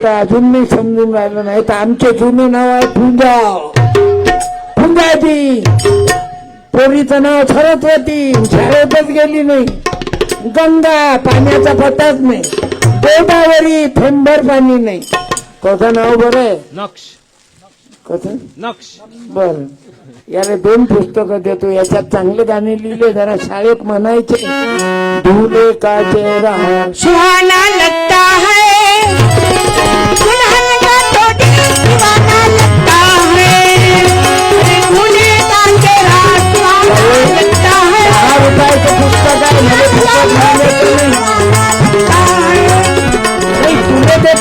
अजून नाही समजून राहिलं नाही तर आमचे जुने नाव आहे फुंजाव फुंजाची पोरीचं नाव सरस्वती. शाळेतच गेली नाही. गंगा पाण्याचा पत्ताच नाही. गोदावरी थेंबर पाणी नाही. कसं नाव बरं? आहे नक्ष. कसं नक्ष. बर. याला दोन पुस्तकं देतो. याच्यात चांगले गाणे लिहिले जरा शाळेत म्हणायचे. धुले का चेहरा? सुहाना लगता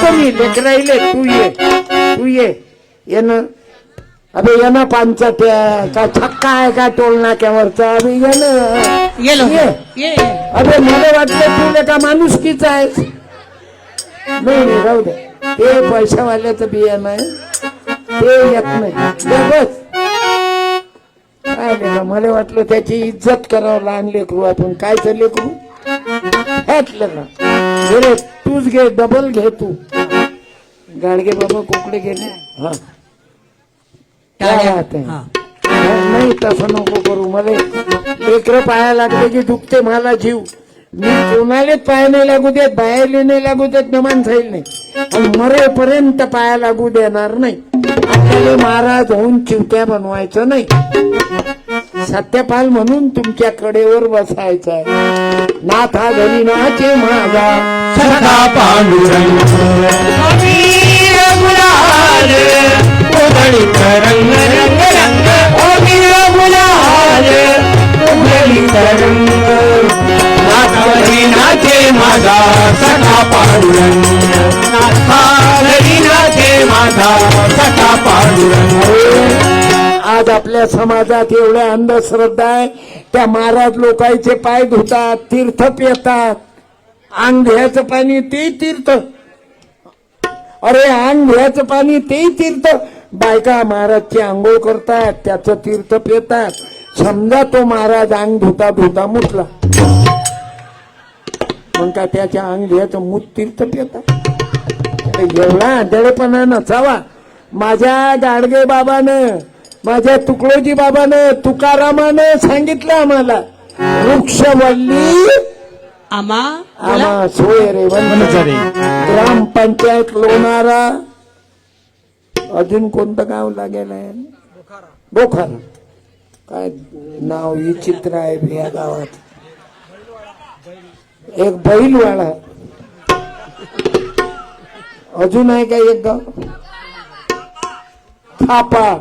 लेकराईले तू ये. तू ये येणं अबे येणं पांचट्या का छक्का आहे का टोल नाक्यावरचा अबे येणं ये. लो ये. ये अबे मला वाटलं तुला का माणुसकीच आहे नाही नाही राहू दे. ते पैशावाल्याचं बियाणं आहे ते येत नाही. दे बस काय लेका मला वाटलं त्याची इज्जत करावं लहान लेकरू आपण. काय तर लेकरू? ह्यातलं रे, तूच घे डबल घे तू. गाडगे बाबा कोकडे गेले. हा. काय राहत आहे? हा. नाही तसं नको करू. मला लेकर पाया लागले की दुखते मला जीव. मी कोणालाच पाया नाही लागू देत बाहेरले नाही लागू देत न माणसाईल नाही. मरेपर्यंत पाया लागू देणार नाही. आपल्याला महाराज होऊन चिवट्या बनवायचं नाही. सत्यपाल म्हणून तुमच्या कडेवर बसायचं आहे. नाथ घरी नाचे माझा सदा पांडुरंग. रंग रंग रंग रंग. नाथवरी माझा सखा पांडुरंग नाथावरी माझा सखा पांडुरंग आज आपल्या समाजात एवढ्या अंधश्रद्धा आहे त्या महाराज लोकांचे पाय धुतात तीर्थ पितात आंघ्याचं पाणी ते तीर्थ. अरे आंघ्याचं पाणी ते तीर्थ. बायका महाराजची आंघोळ करतात त्याचं तीर्थ पितात समजा तो महाराज अंग धुता धुता मुटला मग का त्याच्या अंग घ्यायचं मूत तीर्थ पितात एवढा आंधळेपणा नसावा. माझ्या गाडगे बाबानं माझ्या तुकडोजी बाबानं तुकारामानं सांगितलं आम्हाला. वृक्षवल्ली आमा आम्हा सोय रे वनचरे. ग्रामपंचायत लोणारा. अजून कोणतं गाव लागेल आहे? बोखारा. काय नाव विचित्र आहे या गावात. एक बैलवाडा अजून आहे का एक गाव? थापा.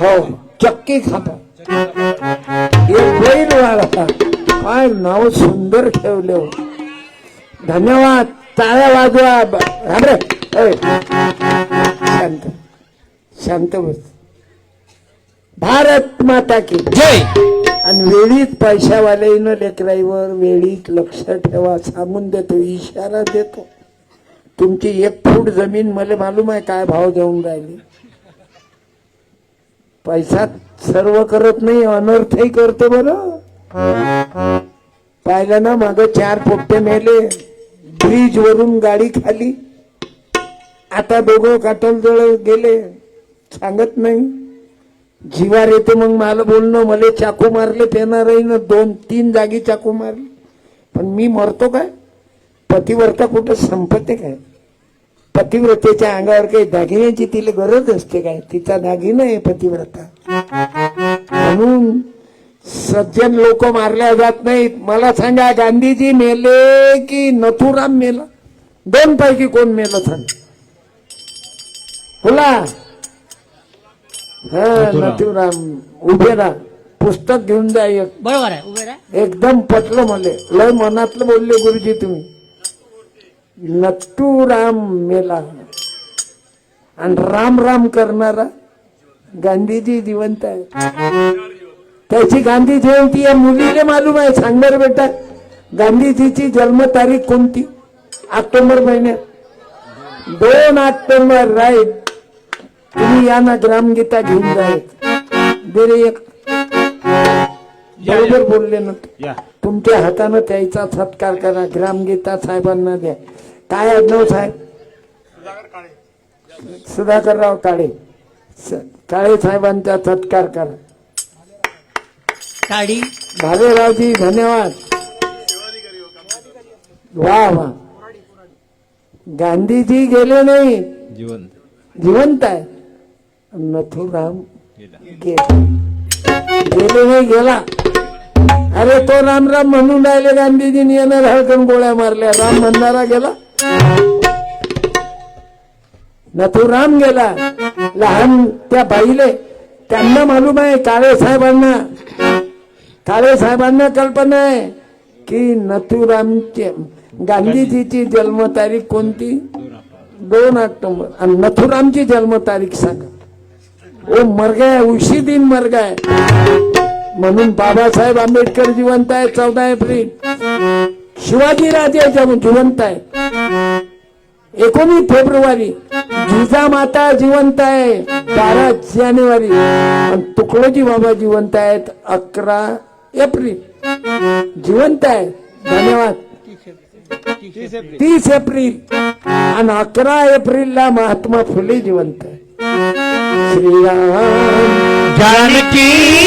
हो चक्की खापा एक बैलवाडा काय नाव सुंदर ठेवले हो. धन्यवाद. ताळ्या वाजवा. ब- रे. शांत. शांत बस. भारत माता की जय. वेळीच वेळीत पैशावाल्यानं लेकराईवर वेळीत लक्ष ठेवा. सांगून देतो इशारा देतो. तुमची एक फूट जमीन मला मालूम आहे काय भाव देऊन राहिली. पैसा सर्व करत नाही अनर्थही करतो बरं. पाहिलं ना माग चार पोट्टे मेले. ब्रिज वरून गाडी खाली. आता दोघं काटल जवळ गेले. सांगत नाही. जीवार येते मग मला बोलणं मला चाकू मारले पेणार ना दोन तीन जागी चाकू मारले. पण मी मरतो काय? पतिव्रता कुठं संपते काय? पतिव्रतेच्या अंगावर काही दागिन्याची तिला गरज असते काय? तिचा दागिना आहे पतिव्रता. म्हणून सज्जन लोक मारल्या जात नाहीत. मला सांगा गांधीजी मेले की नथुराम मेला? दोन पैकी कोण मेलं सांग? बोला. नथुराम उभे राहा. पुस्तक घेऊन जा एक. बरोबर आहे उभे राहा. एकदम पटलं मले लय मनातलं बोलले गुरुजी तुम्ही. नटूराम मेला. आणि राम राम करणारा गांधीजी जिवंत आहे. त्याची गांधी जयंती या मुलीला मालूम आहे. सांगणार बेटा गांधीजीची जन्मतारीख कोणती? ऑक्टोबर महिन्यात. दोन ऑक्टोबर राईट. तुम्ही या ना ग्रामगीता घेऊन जायत दे रे एक बरोबर बोलले ना. तुमच्या हातानं त्याचा सत्कार करा ग्रामगीता साहेबांना द्या. काय आडनाव साहेब? सुधाकरराव काळे. स- काळे साहेबांचा सत्कार करा. टाळी भालेरावजी धन्यवाद. वा वा. गांधीजी गेले नाही. जिवंत. जिवंत आहे. नथुराम गेले. गेले. नाही गेला. अरे तो राम राम म्हणून राहिले गांधीजींनी येणार हळकन गोळ्या मारल्या. राम म्हणणारा गेला. नथुराम गेला. लहान त्या बाईले त्यांना मालूम आहे काळे साहेबांना. काळे साहेबांना कल्पना आहे की नथुरामचे गांधीजीची जन्मतारीख कोणती? दोन ऑक्टोबर. आणि नथुरामची जन्मतारीख सांगा. ओ मर्ग आहे उशी दिन मर्ग आहे. म्हणून बाबासाहेब आंबेडकर जिवंत आहे चौदा एप्रिल. शिवाजीराजे जिवंत आहे एकोणीस फेब्रुवारी जिजामाता जिवंत आहे बारा जानेवारी. आणि तुकडोजी बाबा जिवंत आहेत अकरा एप्रिल. जिवंत आहे. धन्यवाद. तीस एप्रिल. आणि अकरा एप्रिलला महात्मा फुले जिवंत आहे ਸ੍ਰੀ ਰਾਮ ਜਨ ਕੀ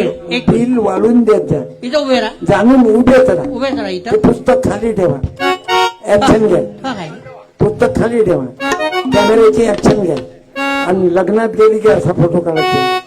एक बिल वाढून देत जा. इथं उभे राहा. जाणून उभे राहा उभे राहा ते इथं पुस्तक खाली ठेवा. ऍक्शन घ्या. पुस्तक खाली ठेवा. कॅमेऱ्याची ऍक्शन घ्या. आणि लग्नात गेली की असा फोटो काढायचा.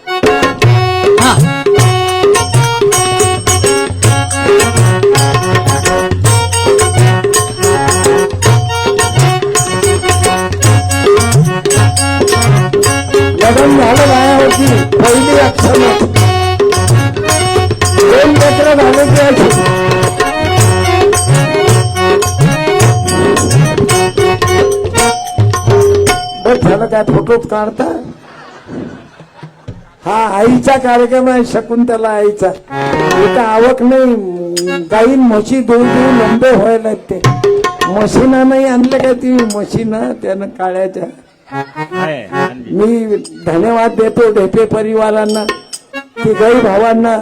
काय फोटोच काढता? हा आईचा कार्यक्रम आहे शकुंतला आईचा. इथं आवक नाही. गाईन म्हशी दूर दूर लंबे व्हायला ते. मशीना नाही आणलं का ती मशीना त्यानं काळ्याच्या. मी धन्यवाद देतो ढेपे परिवारांना तिघाही भावांना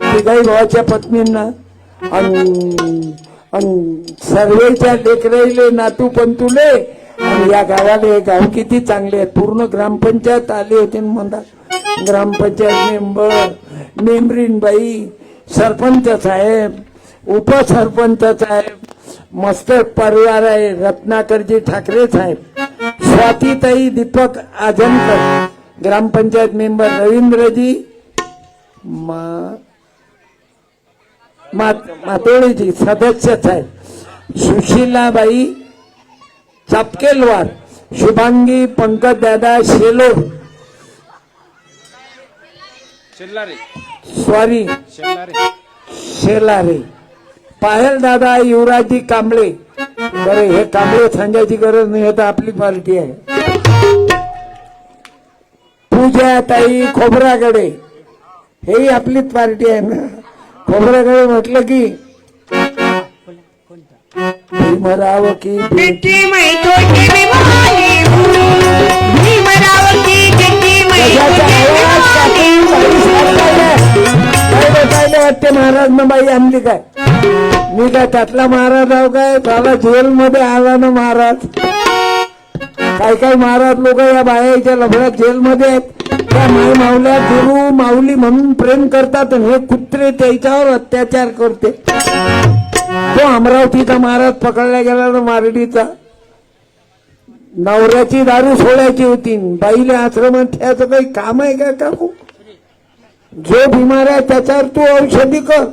तिघाही भावाच्या पत्नींना आणि सर्वेच्या लेकराईले नातू पंतुले आणि या गावाला हे गाव किती चांगले आहेत पूर्ण ग्रामपंचायत आली होती म्हणतात ग्रामपंचायत मेंबर मेंबरीनबाई सरपंच साहेब उपसरपंच साहेब मस्त परिवार आहे रत्नाकरजी ठाकरे साहेब स्वातीताई दीपक आजमकर ग्रामपंचायत मेंबर रवींद्रजी मा- मा मातोळीजी सदस्यच साहेब सुशीलाबाई चापकेलवार शुभांगी पंकज दादा शेलोर। स्वारी शेलारे। पायल दादा युवराजी कांबळे। बरं हे कांबळे सांगायची गरज नाही आता आपली पार्टी आहे. पूजा ताई खोबरागडे. हेही आपलीच पार्टी आहे ना. खोबरागडे म्हटलं की भीमराव की. बेटी मैं छोटी हूँ भीमराव की बेटी मैं. काय वाटते महाराज न बाई आणली काय? मी काय त्यातला महाराज आहो काय? त्याला जेल मध्ये आला ना महाराज. काही काही महाराज लोक या बायाच्या लफड्यात जेलमध्ये आहेत? त्या माय माऊल्या गुरु माऊली म्हणून प्रेम करतात आणि हे कुत्रे त्याच्यावर अत्याचार करते. तो अमरावतीचा महाराज पकडला गेला ना मारडीचा. नवऱ्याची दारू सोडायची होती. बाईले आश्रमात ठेवायचं काही काम आहे का काकू? जो बिमार आहे त्याच्यावर तू औषधी कर.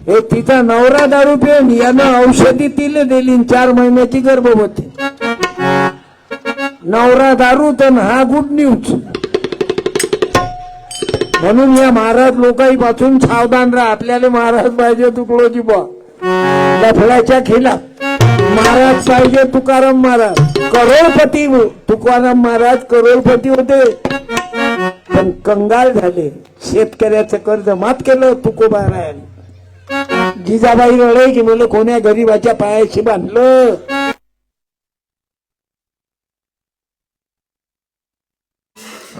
हे तिचा नवरा दारू पिऊन यानं औषधी तिले दिली चार महिन्याची गर्भवती. नवरा दारू तर हा गुड न्यूज म्हणून या महाराज लोकांपासून पासून सावधान राहा. आपल्याला महाराज पाहिजे तुकडोजी बा. लफड्याच्या खिलाफ महाराज पाहिजे तुकाराम महाराज. करोडपती तुकाराम महाराज करोडपती होते. पण कंगाल झाले. शेतकऱ्याचं कर्ज मात केलं तुकोबारायला जिजाबाई रडे की मला कोण्या गरीबाच्या पायाशी बांधलं?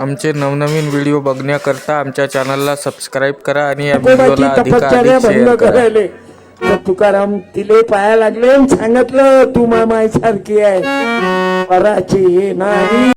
आमचे नवनवीन व्हिडिओ बघण्याकरता आमच्या चॅनलला सबस्क्राईब करा आणि या व्हिडिओला शेअर करा. करायले. तर तुकाराम तिले पाया लागले सांगितलं तू मामाय सारखी आहे. वराची नाही.